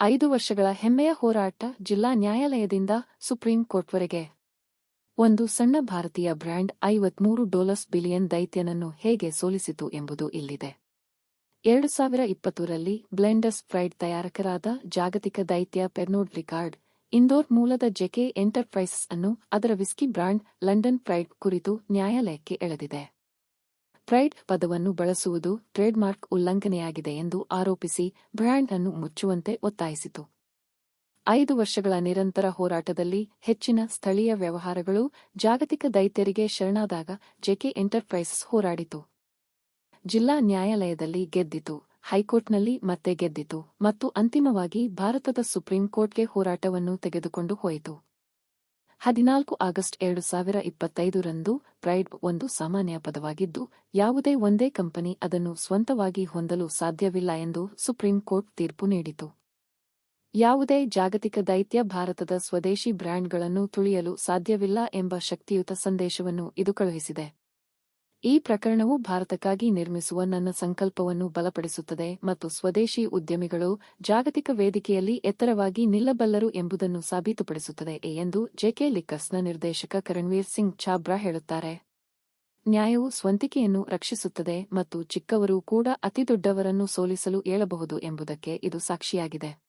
ಐದು ವರ್ಷಗಳ ಹೆಮ್ಮೆಯ ಹೋರಾಟ ಜಿಲ್ಲಾ ನ್ಯಾಯಾಲಯದಿಂದ ಸುಪ್ರೀಂ ಕೋರ್ಟ್ವರೆಗೆ. ಒಂದು ಸಣ್ಣ ಭಾರತೀಯ ಬ್ರ್ಯಾಂಡ್ ಐವತ್ಮೂರು ಡಾಲರ್ಸ್ ಬಿಲಿಯನ್ ದೈತ್ಯನನ್ನು ಹೇಗೆ ಸೋಲಿಸಿತು ಎಂಬುದು ಇಲ್ಲಿದೆ. ಎರಡು ಸಾವಿರ ಇಪ್ಪತ್ತರಲ್ಲಿ ಬ್ಲೆಂಡರ್ಸ್ ಫ್ರೈಡ್ ತಯಾರಕರಾದ ಜಾಗತಿಕ ದೈತ್ಯ ಪೆರ್ನೋಡ್ ರಿಕಾರ್ಡ್, ಇಂದೋರ್ ಮೂಲದ ಜೆಕೆ ಎಂಟರ್ಪ್ರೈಸಸ್ ಅನ್ನು ಅದರ ವಿಸ್ಕಿ ಬ್ರಾಂಡ್ ಲಂಡನ್ ಫ್ರೈಡ್ ಕುರಿತು ನ್ಯಾಯಾಲಯಕ್ಕೆ ಎಳೆದಿದೆ. ಪ್ರೈಡ್ ಪದವನ್ನು ಬಳಸುವುದು ಟ್ರೇಡ್ಮಾರ್ಕ್ ಉಲ್ಲಂಘನೆಯಾಗಿದೆ ಎಂದು ಆರೋಪಿಸಿ ಬ್ರ್ಯಾಂಡ್ ಅನ್ನು ಮುಚ್ಚುವಂತೆ ಒತ್ತಾಯಿಸಿತು. ಐದು ವರ್ಷಗಳ ನಿರಂತರ ಹೋರಾಟದಲ್ಲಿ ಹೆಚ್ಚಿನ ಸ್ಥಳೀಯ ವ್ಯವಹಾರಗಳು ಜಾಗತಿಕ ದೈತ್ಯರಿಗೆ ಶರಣಾದಾಗ ಜೆಕೆ ಎಂಟರ್ಪ್ರೈಸಸ್ ಹೋರಾಡಿತು. ಜಿಲ್ಲಾ ನ್ಯಾಯಾಲಯದಲ್ಲಿ ಗೆದ್ದಿತು, ಹೈಕೋರ್ಟ್ನಲ್ಲಿ ಮತ್ತೆ ಗೆದ್ದಿತು ಮತ್ತು ಅಂತಿಮವಾಗಿ ಭಾರತದ ಸುಪ್ರೀಂ ಕೋರ್ಟ್ಗೆ ಹೋರಾಟವನ್ನು ತೆಗೆದುಕೊಂಡು ಹೋಯಿತು. ಹದಿನಾಲ್ಕು ಆಗಸ್ಟ್ ಎರಡು ಸಾವಿರ ಇಪ್ಪತ್ತೈದರಂದು ಪ್ರೈಡ್ ಒಂದು ಸಾಮಾನ್ಯ ಪದವಾಗಿದ್ದು, ಯಾವುದೇ ಒಂದೇ ಕಂಪನಿ ಅದನ್ನು ಸ್ವಂತವಾಗಿ ಹೊಂದಲು ಸಾಧ್ಯವಿಲ್ಲ ಎಂದು ಸುಪ್ರೀಂ ಕೋರ್ಟ್ ತೀರ್ಪು ನೀಡಿತು. ಯಾವುದೇ ಜಾಗತಿಕ ದೈತ್ಯ ಭಾರತದ ಸ್ವದೇಶಿ ಬ್ರ್ಯಾಂಡ್ಗಳನ್ನು ತುಳಿಯಲು ಸಾಧ್ಯವಿಲ್ಲ ಎಂಬ ಶಕ್ತಿಯುತ ಸಂದೇಶವನ್ನು ಇದು ಕಳುಹಿಸಿದೆ. ಈ ಪ್ರಕರಣವು ಭಾರತಕ್ಕಾಗಿ ನಿರ್ಮಿಸುವ ನನ್ನ ಸಂಕಲ್ಪವನ್ನು ಬಲಪಡಿಸುತ್ತದೆ ಮತ್ತು ಸ್ವದೇಶಿ ಉದ್ಯಮಿಗಳು ಜಾಗತಿಕ ವೇದಿಕೆಯಲ್ಲಿ ಎತ್ತರವಾಗಿ ನಿಲ್ಲಬಲ್ಲರು ಎಂಬುದನ್ನು ಸಾಬೀತುಪಡಿಸುತ್ತದೆ ಎಂದು ಜೆಕೆ ಲಿಕ್ಕಸ್ನ ನಿರ್ದೇಶಕ ಕರಣ್ವೀರ್ ಸಿಂಗ್ ಛಾಬ್ರಾ ಹೇಳುತ್ತಾರೆ. ನ್ಯಾಯವು ಸ್ವಂತಿಕೆಯನ್ನು ರಕ್ಷಿಸುತ್ತದೆ ಮತ್ತು ಚಿಕ್ಕವರು ಕೂಡ ಅತಿದೊಡ್ಡವರನ್ನು ಸೋಲಿಸಲು ಏಳಬಹುದು ಎಂಬುದಕ್ಕೆ ಇದು ಸಾಕ್ಷಿಯಾಗಿದೆ.